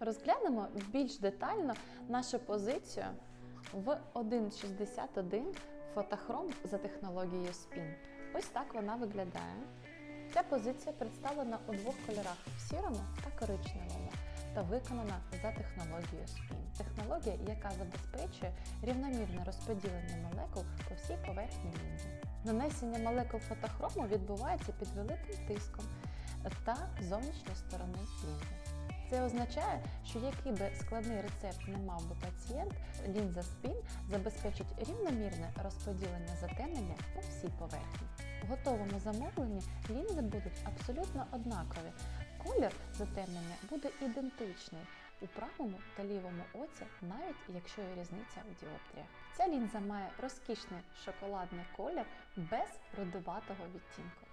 Розглянемо більш детально нашу позицію в 1.61 фотохром за технологією SPIN. Ось так вона виглядає. Ця позиція представлена у двох кольорах сірому та коричневому та виконана за технологією SPIN. Технологія, яка забезпечує рівномірне розподілення молекул по всій поверхні. Нанесення молекул фотохрому відбувається під великим тиском та зовнішньої сторони лінзи. Це означає, що який би складний рецепт не мав би пацієнт, лінза спін забезпечить рівномірне розподілення затемнення по всій поверхні. В готовому замовленні лінзи будуть абсолютно однакові. Колір затемнення буде ідентичний у правому та лівому оці, навіть якщо є різниця у діоптріях. Ця лінза має розкішний шоколадний колір без рудуватого відтінку.